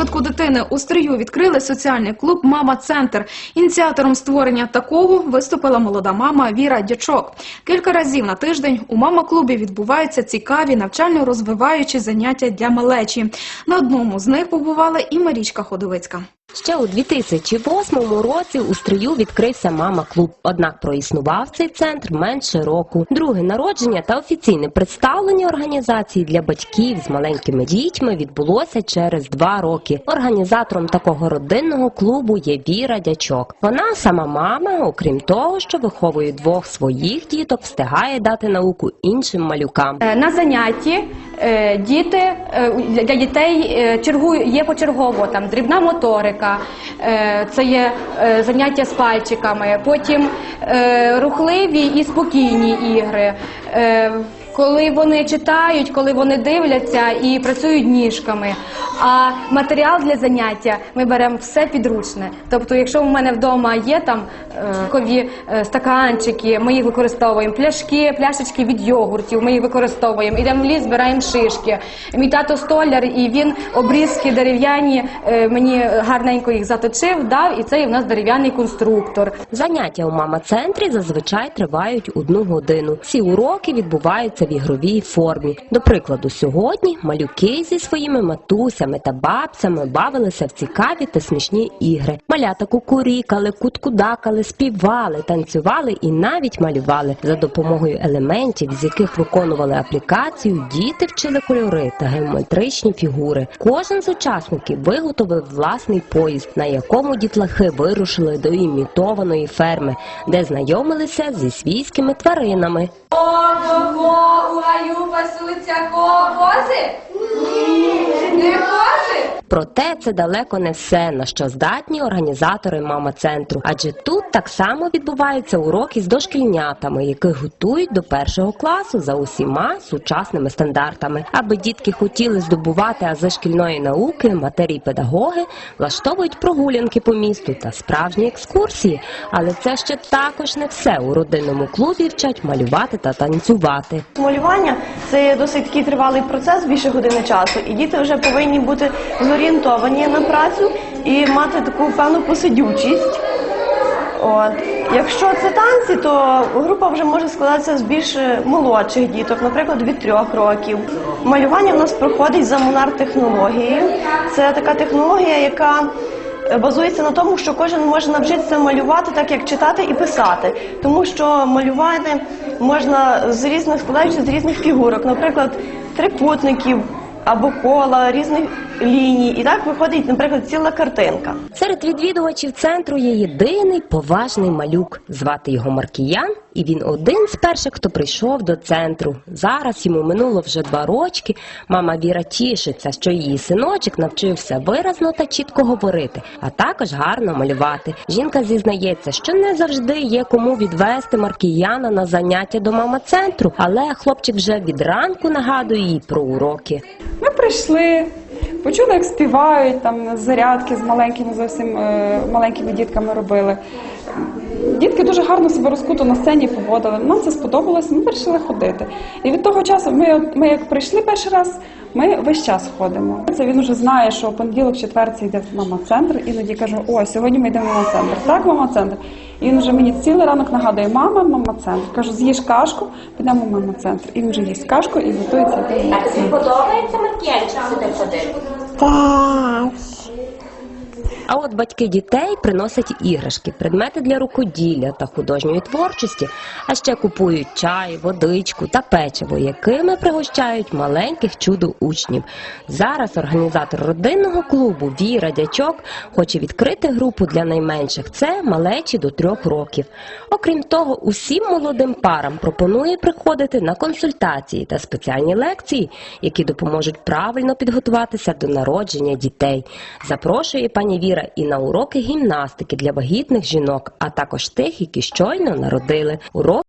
розвитку дитини у стрию відкрили соціальний клуб Мама Центр. Ініціатором створення такого виступила молода мама Віра Дячок. Кілька разів на тиждень у мама клубі відбуваються цікаві навчально-розвиваючі заняття для малечі. На одному з них побувала і Марічка Ходовицька. Ще у 2008 році у стрию відкрився мама клуб. Однак проіснував цей центр менше року. Друге народження та офіційне представлення організації для батьків з маленькими дітьми відбулося через два роки. Організатором такого родинного клубу є Віра Дячок. Вона сама мама, окрім того, що виховує двох своїх діток, встигає дати науку іншим малюкам. Е, На занятті діти е, для дітей е, є почергово там дрібна моторика, е, це є е, заняття з пальчиками, потім е, рухливі і спокійні ігри. Коли вони читають, коли вони дивляться і працюють ніжками. А матеріал для заняття ми беремо все підручне. Тобто, якщо в мене вдома є там е, кові е, стаканчики, ми їх використовуємо, пляшки, пляшечки від йогуртів, ми їх використовуємо. Ідемо в ліс, збираємо шишки. Мій тато столяр, і він обрізки дерев'яні е, мені гарненько їх заточив, дав, і це є в нас дерев'яний конструктор. Заняття у мама-центрі зазвичай тривають одну годину. Ці уроки відбуваються в ігровій формі. До прикладу, сьогодні малюки зі своїми матусями та бабцями бавилися в цікаві та смішні ігри. Малята кукурікали, куткудакали, співали, танцювали і навіть малювали. За допомогою елементів, з яких виконували аплікацію, діти вчили кольори та геометричні фігури. Кожен з учасників виготовив власний поїзд, на якому дітлахи вирушили до імітованої ферми, де знайомилися зі свійськими тваринами. Ого, у гаю пасуться кози? Ні. Не кози? Проте це далеко не все, на що здатні організатори мама центру. Адже тут так само відбуваються уроки з дошкільнятами, яких готують до першого класу за усіма сучасними стандартами. Аби дітки хотіли здобувати ази шкільної науки, матері педагоги влаштовують прогулянки по місту та справжні екскурсії. Але це ще також не все. У родинному клубі вчать малювати та танцювати. Малювання це досить такий тривалий процес, більше години часу, і діти вже повинні бути зорієнтовані на працю і мати таку певну посидючість. От. Якщо це танці, то група вже може складатися з більш молодших діток, наприклад, від трьох років. Малювання в нас проходить за монар-технологією. Це така технологія, яка е, базується на тому, що кожен може навчитися малювати так, як читати і писати. Тому що малювати можна з різних складаючись з різних фігурок, наприклад, трикутників або кола, різних ліній. І так виходить, наприклад, ціла картинка. Серед відвідувачів центру є єдиний поважний малюк. Звати його Маркіян, і він один з перших, хто прийшов до центру. Зараз йому минуло вже два рочки. Мама Віра тішиться, що її синочок навчився виразно та чітко говорити, а також гарно малювати. Жінка зізнається, що не завжди є кому відвести Маркіяна на заняття до мама центру, але хлопчик вже від ранку нагадує їй про уроки. Ми прийшли, почули, як співають, там зарядки з маленькими зовсім е, маленькими дітками робили. Дітки дуже гарно себе розкуто на сцені поводили. Нам це сподобалось, ми вирішили ходити. І від того часу, ми, ми як прийшли перший раз, ми весь час ходимо. Це він вже знає, що понеділок, четвер це йде в мама-центр. Іноді кажу, о, сьогодні ми йдемо в мама-центр. Так, мама-центр. І він вже мені цілий ранок нагадує, мама, мама-центр. Кажу, з'їж кашку, підемо в мама-центр. І він вже їсть кашку і готується мама-центр. Подобається Маркіянчик сюди ходити? А от батьки дітей приносять іграшки, предмети для рукоділля та художньої творчості, а ще купують чай, водичку та печиво, якими пригощають маленьких чудо учнів. Зараз організатор родинного клубу Віра Дячок хоче відкрити групу для найменших. Це малечі до трьох років. Окрім того, усім молодим парам пропонує приходити на консультації та спеціальні лекції, які допоможуть правильно підготуватися до народження дітей. Запрошує пані Віра і на уроки гімнастики для вагітних жінок, а також тих, які щойно народили. Урок